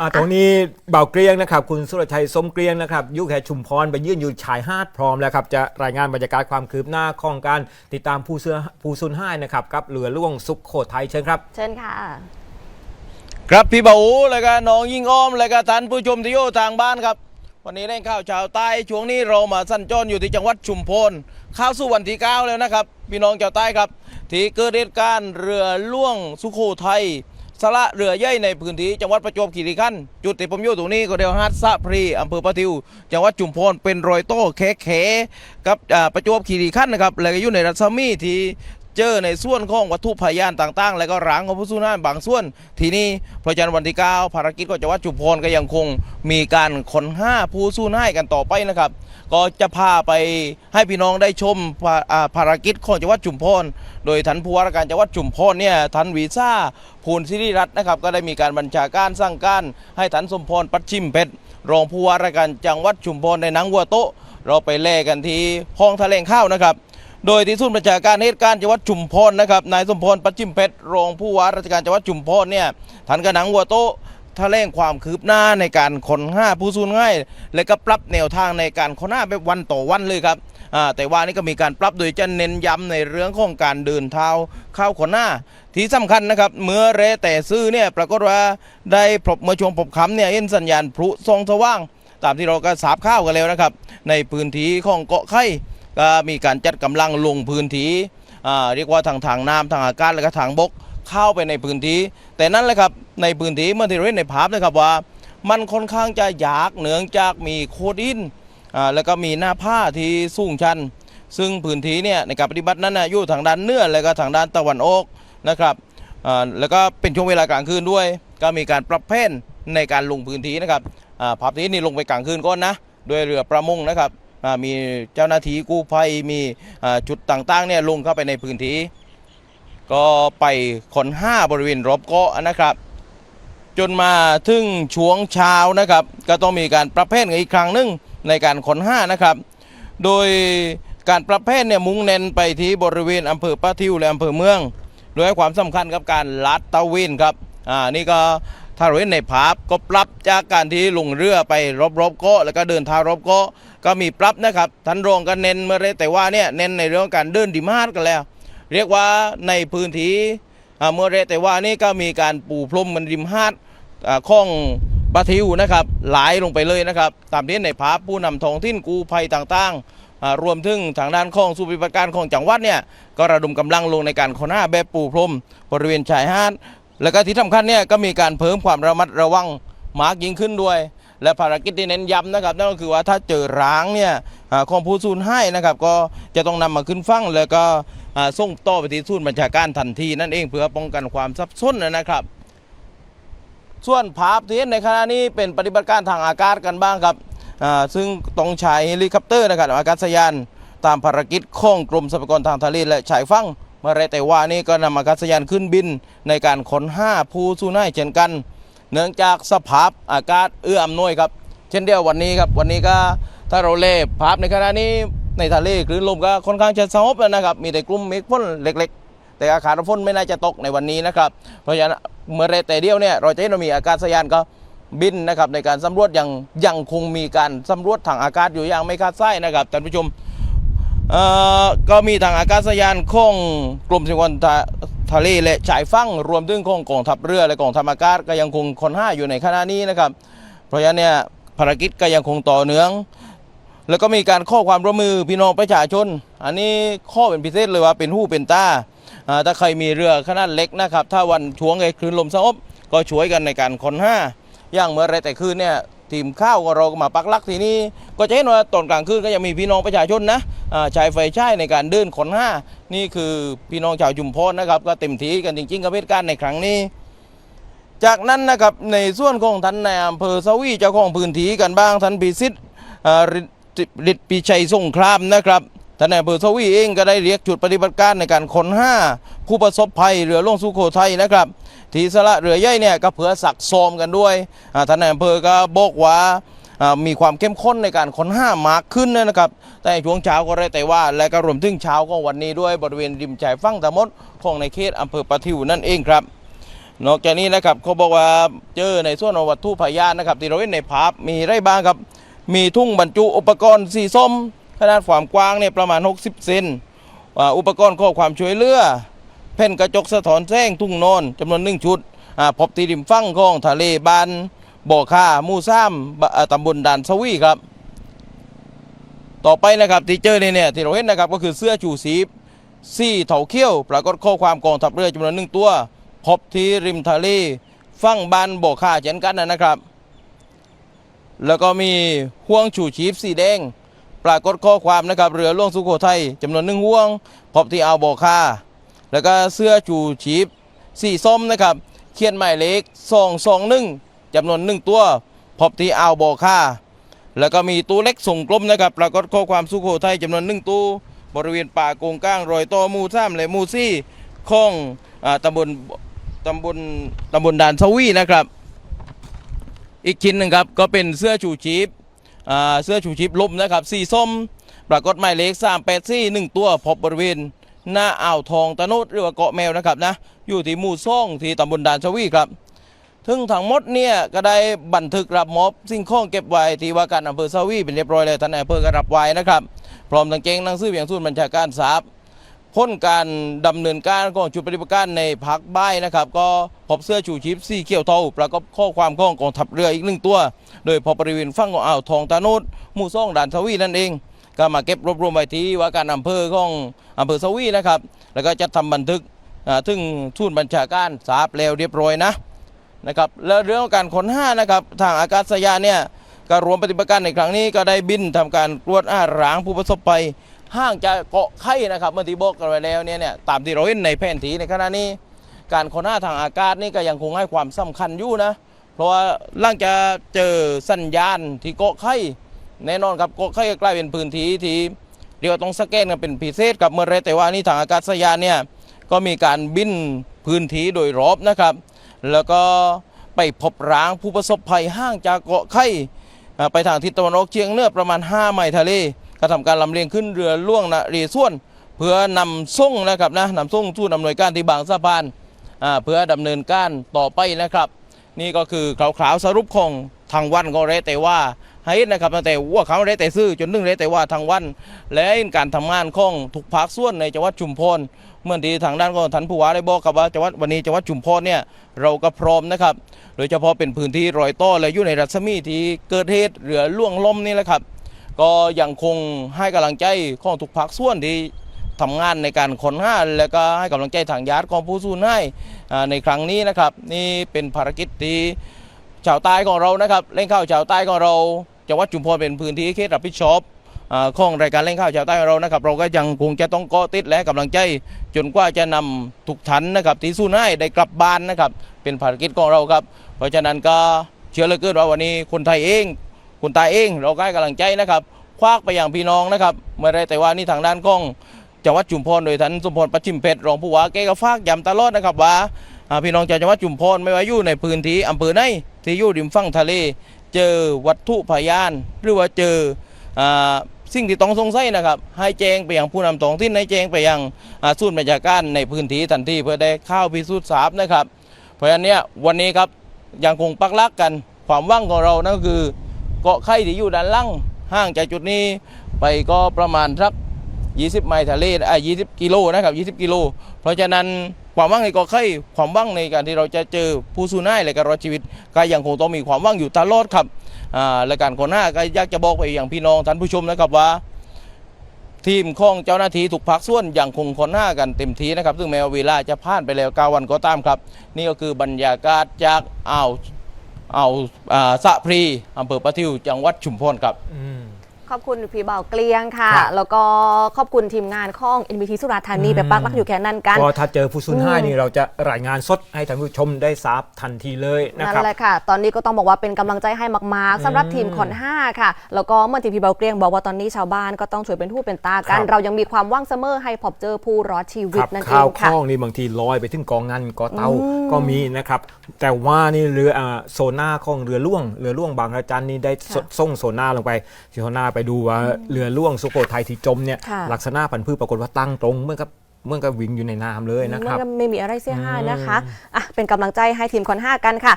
อ่าตรงนี้เบาเกรียงนะครับ คุณสุรชัยสมเกรียงนะครับอยุคแห่ชุมพรไปยื่นอยู่ชายหาดพร้อมแล้วครับ จะรายงานบรรยากาศความคืบหน้าของการติดตามผู้เสื้อผู้สูญหายนะครับกับเรือล่วงสุขโขทัยเชิญครับ เชิญค่ะ ครับพี่เบาอูแล้วก็น้องยิ่งอ้อมแล้วก็ท่านผู้ชมที่อยู่ทางบ้านครับ วันนี้ได้ข่าวชาวใต้ช่วงนี้เรามาสั้นจรอยู่ที่จังหวัดชุมพรเข้าสู่วันที่9แล้วนะครับพี่น้องชาวใต้ครับ ที่เกิดเหตุการณ์เรือล่วงสุโขทัย สระเรือใหญ่ในพื้นที่จังหวัดประจวบคีรีขันธ์จุดที่ผมอยู่ตรงนี้ก็เดียวหาดสะพรีอำเภอปะทิว จังหวัดจุมพรเป็นรอยโต้แขแขกับอ่าประจวบคีรีขันธ์นะครับแล้วก็อยู่ในรัศมีที่ เจอในส่วนของวัตถุพยานต่าง ๆ และก็ร่างของผู้สูญหายบางส่วน ทีนี้เพราะฉะนั้นวันที่9ภารกิจก็จังหวัดชุมพรก็ยังคงมีการค้นห้าผู้สูญหายกันต่อไปนะครับ ก็จะพาไปให้พี่น้องได้ชมภารกิจของจังหวัดชุมพรโดยท่านผู้ว่าราชการจังหวัดชุมพรเนี่ยท่านวีซ่าภูลศิริรัตน์นะครับก็ได้มีการบัญชาการสั่งการให้ท่านสมพรปัดชิมเพชรรองผู้ว่าราชการจังหวัดชุมพรในนังวัวโตเราไปแล่กันที่ห้องแถลงข้าวนะครับ โดยที่ศูนย์ประชาการเหตุการณ์จังหวัดชุมพรนะครับนายสมพรปัจจิมเพชรรองผู้ว่าราชการจังหวัดชุมพรเนี่ยท่านกระหนังวัวโตะแถลงความคืบหน้าในการค้นห้าผู้สูญง่าย และก็ปรับแนวทางในการค้นหาแบบวันต่อวันเลยครับแต่ว่านี่ก็มีการปรับโดยจะเน้นย้ำในเรื่องของการเดินเท้าเข้าค้นหาที่สำคัญนะครับ เมื่อเรแต่ซื้อเนี่ยปรากฏว่าได้พบเมื่อช่วงพบคำเนี่ยเห็นสัญญาณพลุทรงสว่าง ตามที่เราก็สาบข้าวกันแล้วนะครับ ในพื้นที่ของเกาะไข่ ก็มีการจัดกำลังลงพื้นที่เรียกว่าทางทางน้ำทางอากาศและก็ทางบกเข้าไปในพื้นที่ แต่นั่นแหละครับในพื้นที่เมื่อที่เราเห็นในภาพนะครับว่า มันค่อนข้างจะยากเนื่องจากมีโคดินแล้วก็มีหน้าผ้าที่สูงชัน ซึ่งพื้นที่เนี่ยในการปฏิบัตินั้นนะอยู่ทางด้านเหนือและก็ทางด้านตะวันออกนะครับแล้วก็เป็นช่วงเวลากลางคืนด้วย ก็มีการปรับแผนในการลงพื้นที่นะครับภาพที่นี่ลงไปกลางคืนก่อนนะด้วยเรือประมงนะครับ มีเจ้าหน้าที่กู้ภัยมีจุดต่างๆเนี่ยลงเข้าไปในพื้นที่ ก็ไปขนห้าบริเวณรอบเกาะนะครับ จนมาถึงช่วงเช้านะครับ ก็ต้องมีการประเภทกันอีกครั้งหนึ่งในการขนห้านะครับ โดยการประเภทเนี่ยมุ่งเน้นไปที่บริเวณอำเภอป้าทิวและอำเภอเมืองโดยให้ความสำคัญกับการลัดตะเวนครับอ่านี่ก็ ถ้าเราเห็นในภาพก็ปรับจากการที่ลงเรือไปรอบๆเกาะแล้วก็เดินทางรอบเกาะก็มีปรับนะครับท่านรองก็เน้นเมื่อไรแต่ว่าเนี่ยเน้นในเรื่องการเดินดิมาดกันแล้ว เรียกว่าในพื้นที่เมื่อไรแต่ว่านี่ก็มีการปูพรมมันริมหาดอ่าข้องปะทิวนะครับไหลายลงไปเลยนะครับ ตามที่ในภาพผู้นำท้องถิ่นกู้ภัยต่างๆ รวมถึงทางด้านของสู้ปฏิบัติการของจังหวัดเนี่ยก็ระดมกำลังลงในการค้นหาแบบปูพรมบริเวณชายหาด แล้วก็ที่สำคัญเนี่ยก็มีการเพิ่มความระมัดระวังมากยิ่งขึ้นด้วย และภารกิจที่เน้นย้ำนะครับนั่นก็คือว่าถ้าเจอร้างเนี่ยอของผู้สูญให้นะครับ ก็จะต้องนำมาขึ้นฟังแล้วก็ส่งต่อไปที่ศูนย์บัญชาการทันทีนั่นเองเพื่อป้องกันความซับซ้อนนะครับ ส่วนภาพที่เห็นในขณะนี้เป็นปฏิบัติการทางอากาศกันบ้างครับซึ่งต้องใช้เฮลิคอปเตอร์นะครับอากาศยานตามภารกิจของกรมทรัพยากรทางทะเลและชายฝั่ง มื่อไรแต่ว่านี่ก็นำอากาศยานขึ้นบินในการค้นห้าผู้สูญหายเช่นกัน เนื่องจากสภาพอากาศเอื้ออำนวยครับ เช่นเดียววันนี้ครับวันนี้ก็ถ้าเราเล่ภาพในขณะนี้ในทะเลคลื่นลมก็ค่อนข้างจะสงบแล้วนะครับ มีแต่กลุ่มเมฆฝนเล็ก ๆ แต่อาคารฝนไม่น่าจะตกในวันนี้นะครับ เพราะฉะนั้นเมื่อไรแต่เดียวเนี่ยเราจะเห็นว่ามีอากาศยานก็บินนะครับในการสำรวจยังยังคงมีการสำรวจทางอากาศอยู่อย่างไม่คาดไส้นะครับท่านผู้ชม ก็มีทางอากาศยานของกรมสิงห์ทะทะเลและชายฝั่งรวมถึงของกองทัพเรือและกองทัพอากาศก็ยังคงคนห้าอยู่ในขณะนี้นะครับ เพราะฉะนั้นเนี่ยภารกิจก็ยังคงต่อเนื่อง แล้วก็มีการข้อความร่วมมือพี่น้องประชาชน อันนี้ข้อเป็นพิเศษเลยว่าเป็นหู้เป็นตาอ่าถ้าใครมีเรือขนาดเล็กนะครับ ถ้าวันช่วงไอ้คลื่นลมสงบก็ช่วยกันในการค้นห้าอย่างเมื่อไรแต่คืนเนี่ย ทีมข้าวก็เราก็มาปักลักที่นี่ก็จะเห็นว่าตอนกลางคืนก็ยังมีพี่น้องประชาชนนะใช้ไฟใช้ในการเดินขนห้านี่คือพี่น้องชาวจุมพรนะครับ ก็เต็มที่กันจริงๆกับเหตุการณ์ในครั้งนี้ จากนั้นนะครับในส่วนของท่านในอำเภอสวีเจ้าของพื้นที่กันบ้างท่านพิสิทธิ์ฤทธิ์ฤทธิ์ปิชัยสงครามนะครับ ท่านนายอำเภอสวีเองก็ได้เรียกจุดปฏิบัติการในการค้นห้าผู้ประสบภัยเรือล่วงสุโขทัยนะครับทีสละเรือใหญ่เนี่ยก็เผื่อสักซ้อมกันด้วยท่านนายอำเภอก็บอกว่ามีความเข้มข้นในการค้นห้ามากขึ้นนะครับ แต่ช่วงเช้าก็ได้แต่ว่า และก็รวมถึงเช้าของวันนี้ด้วยบริเวณริมชายฝั่งตะมดของในเขตอำเภอปะทิวนั่นเองครับ นอกจากนี้นะครับเขาบอกว่าเจอในส่วนอวัตถุพยานนะครับที่เราเห็นในภาพมีไรบ้างครับ มีทุ่งบรรจุอุปกรณ์สีส้ม ขนาดความกว้างเนี่ยประมาณ 60 เซนอุปกรณ์ข้อความช่วยเหลือแผ่นกระจกสะท้อนแสงทุ่งนอนจำนวนหนึ่งชุดพบที่ริมฝั่งของทะเลบานบ่อค่ามู่ซ้ำบอ่าตำบลด่านสวีครับ ต่อไปนะครับที่เจอเนี่ยเนี่ยที่เราเห็นนะครับก็คือเสื้อชูชีพซี่เถาเขี้ยว ปรากฏข้อความกองทัพเรือจำนวนหนึ่งตัว พบที่ริมทะเลฝั่งบานบ่อค่าเช่นกันนะครับ แล้วก็มีห่วงชูชีพสีแดง ปรากฏข้อความนะครับเรือล่วงสุโขทัยจำนวนหนึ่งห่วงพบที่อ่าวบ่อค่าแล้วก็เสื้อชูชีพสีส้มนะครับเขียนหมายเลขสองสองหนึ่งจำนวนหนึ่งตัวพบที่อ่าวบ่อค่าแล้วก็มีตู้เล็กส่งกลมนะครับปรากฏข้อความสุโขทัยจำนวนหนึ่งตู้บริเวณป่าโกงก้างรอยต่อมู่ซ้ำและมูซี่ของอตำบลตำบลตำบลด่านสวีนะครับ อีกชิ้นหนึ่งครับก็เป็นเสื้อชูชีพ เสื้อชูชีพลมนะครับสีส้ม ปรากฏหมายเลข3 8 4 1ตัวพบบริเวณ หน้าอ่าวทองตะนุดหรือว่าเกาะแมวนะครับนะอยู่ที่หมู่ซ่องที่ตำบลด่านสวีครับถึงทั้งหมดเนี่ยก็ได้บันทึกรับมอบสิ่งของเก็บไว้ที่ว่าการอำเภอสวีเป็นเรียบร้อยเลยท่านนายอำเภอก็รับไว้นะครับ พร้อมทั้งเกงหนังสืออย่างสูนบัญชาการทราบ พ้นการดำเนินการของชุดปฏิบัติการในพักบ้ายนะครับ ก็พบเสื้อชูชีพสีเขียวเทาประกอบข้อความของกองทัพเรืออีกหนึ่งตัว โดยพบบริเวณฝั่งของอ่าวทองตาโนดหมู่ซ่องด่านสวีนั่นเอง ก็มาเก็บรวบรวมไว้ที่ว่าการอำเภอของอำเภอสวีนะครับ แล้วก็จะทำบันทึกถึงทุนบัญชาการทราบแล้วเรียบร้อยนะนะครับแล้วเรื่องการขนห้านะครับทางอากาศยานเนี่ยก็รวมปฏิบัติการในครั้งนี้ก็ได้บินทำการตรวจอารางผู้ประสบภัย ห่างจากเกาะไข่นะครับเมื่อที่บอกกันไว้แล้วเนี่ยเนี่ยตามที่เราเห็นในแผนที่ในขณะนี้ การขนห้าทางอากาศนี่ก็ยังคงให้ความสำคัญอยู่นะ เพราะว่าหลังจากเจอสัญญาณที่เกาะไข่แน่นอนครับเกาะไข่ก็กลายเป็นพื้นที่ที่เรียวต้องสแกนกันเป็นพิเศษกับเมื่อไรแต่ว่านี่ทางอากาศยานเนี่ยก็มีการบินพื้นที่โดยรอบนะครับ แล้วก็ไปพบร่างผู้ประสบภัยห่างจากเกาะไข่ไปทางทิศตะวันออกเฉียงเหนือประมาณ 5 ไมล์ทะเล ก็ทำการลำเลียงขึ้นเรือล่วงนะเรส่วน เพื่อนำส่งนะครับนะนำส่งทูตอำนวยการที่บางสะพานเพื่อดำเนินการต่อไปนะครับ นี่ก็คือคร่าวๆสรุปของทางวันก็เรแต่ว่าให้นะครับตั้งแต่วัวเขาเรแต่ซื่อจนถึงเรแต่ว่าทางวัน และการทำงานของทุกภาคส่วนในจังหวัดชุมพรเมื่อที่ทางด้านของท่านผู้ว่าได้บอกกับว่าจังหวัดวันนี้จังหวัดชุมพรเนี่ยเราก็พร้อมนะครับ โดยเฉพาะเป็นพื้นที่รอยต่อและอยู่ในรัศมีที่เกิดเหตุเรือล่วงล้มนี่แหละครับ ก็ยังคงให้กำลังใจของทุกภาคส่วนที่ทำงานในการขนห้าแล้วก็ให้กำลังใจทางญาติของผู้สูญให้อ่าในครั้งนี้นะครับ นี่เป็นภารกิจที่ชาวใต้ของเรานะครับเล่นข้าวชาวใต้ของเราจังหวัดชุมพรเป็นพื้นที่เขตรับผิดชอบอ่าของรายการเล่นข้าวชาวใต้ของเรานะครับ เราก็ยังคงจะต้องเกาะติดและให้กำลังใจ จนกว่าจะนำทุกทันนะครับที่สู้ให้ได้กลับบ้านนะครับ เป็นภารกิจของเราครับ เพราะฉะนั้นก็เชื่อเหลือเกินว่าวันนี้คนไทยเอง คนตายเอง เราก็ให้กำลังใจนะครับ ควักไปอย่างพี่น้องนะครับเมื่อไรแต่ว่านี่ทางด้านของจังหวัดจุมพรโดยท่านสมพรปัจฉิมเพชรรองผู้ว่าแกก็ฝากย้ำตลอดนะครับว่าพี่น้องชาวจังหวัดจุมพรไม่ว่าอยู่ในพื้นที่อำเภอไหนที่อยู่ริมฝั่งทะเล เจอวัตถุพยาน หรือว่าเจอสิ่งที่ต้องสงสัยนะครับ ให้แจ้งไปยังผู้นำท้องถิ่นให้แจ้งไปยังอ่าศูนย์บัญชาการในพื้นที่ทันทีเพื่อได้เข้าวพิสูจน์ทราบนะครับ เพราะฉะนั้นเนี่ยวันนี้ครับยังคงปักลักกันความว่างของเรานั่นก็คือ เกาะไข่ที่อยู่ด้านล่างห่างจากจุดนี้ไปก็ประมาณสัก 20 ไมล์ทะเลอะ20 กิโลนะครับ20 กิโล เพราะฉะนั้นความว่างในเกาะไข่ความว่างในการที่เราจะเจอผู้สูญหายและการรอดชีวิต ก็ยังคงต้องมีความว่างอยู่ตลอดครับอ่าและการคนหน้าก็อยากจะบอกไปอย่างพี่น้องท่านผู้ชมนะครับว่าทีมของเจ้าหน้าที่ทุกภาคส่วนอยังคงคนหน้ากันเต็มทีนะครับ ซึ่งแม้ว่าเวลาจะผ่านไปแล้ว9วันก็ตามครับ นี่ก็คือบรรยากาศจากอ่าว อ่าวอ่าสะพรีอำเภอประทิวจังหวัดชุมพรครับ อืม ขอบคุณพี่เบาเกลียงค่ะ ครับ แล้วก็ขอบคุณทีมงานของ NBT สุราษฎร์ธานีอืมไปปักหลักอยู่แค่นั้นกันพอถ้าเจอผู้สูญหายอืมนี่เราจะรายงานสดให้ท่านผู้ชมได้ทราบทันทีเลยนะนั่ครับนแหละค่ะ ตอนนี้ก็ต้องบอกว่าเป็นกำลังใจให้มาก ๆสำหรับอืมทีมขอนห้าค่ะ แล้วก็เมื่อที่พี่เบาเกลียงบอกว่าตอนนี้ชาวบ้านก็ต้องช่วยเป็นผู้เป็นตากัน ครับ เรายังมีความหว่างเสมอให้พบเจอผู้รอดชีวิคตรับนั่นเอข้าวงค่ะข้องนี่บางทีลอยไปถึงกองงานกอเตาอืมก็มีนะครับ แต่ว่านี่เรืออ่าโซน่าของเรือล่วงเรือล่วงบางระจันนี่ได้สค่ะ ส่งโซน่าลงไปโซน่าไปดูว่าเรือล่วงสุโขทัยที่จมเนี่ยค่ะ ลักษณะพันธุ์พืชปรากฏว่าตั้งตรงเหมื่อนกับเหมื่อนกับวิ่งอยู่ในน้ำเลยนะครับมันก็ไม่มีอะไรเสียหายนะคะอะเป็นกำลังใจให้ทีมคอนห้ากันค่ะ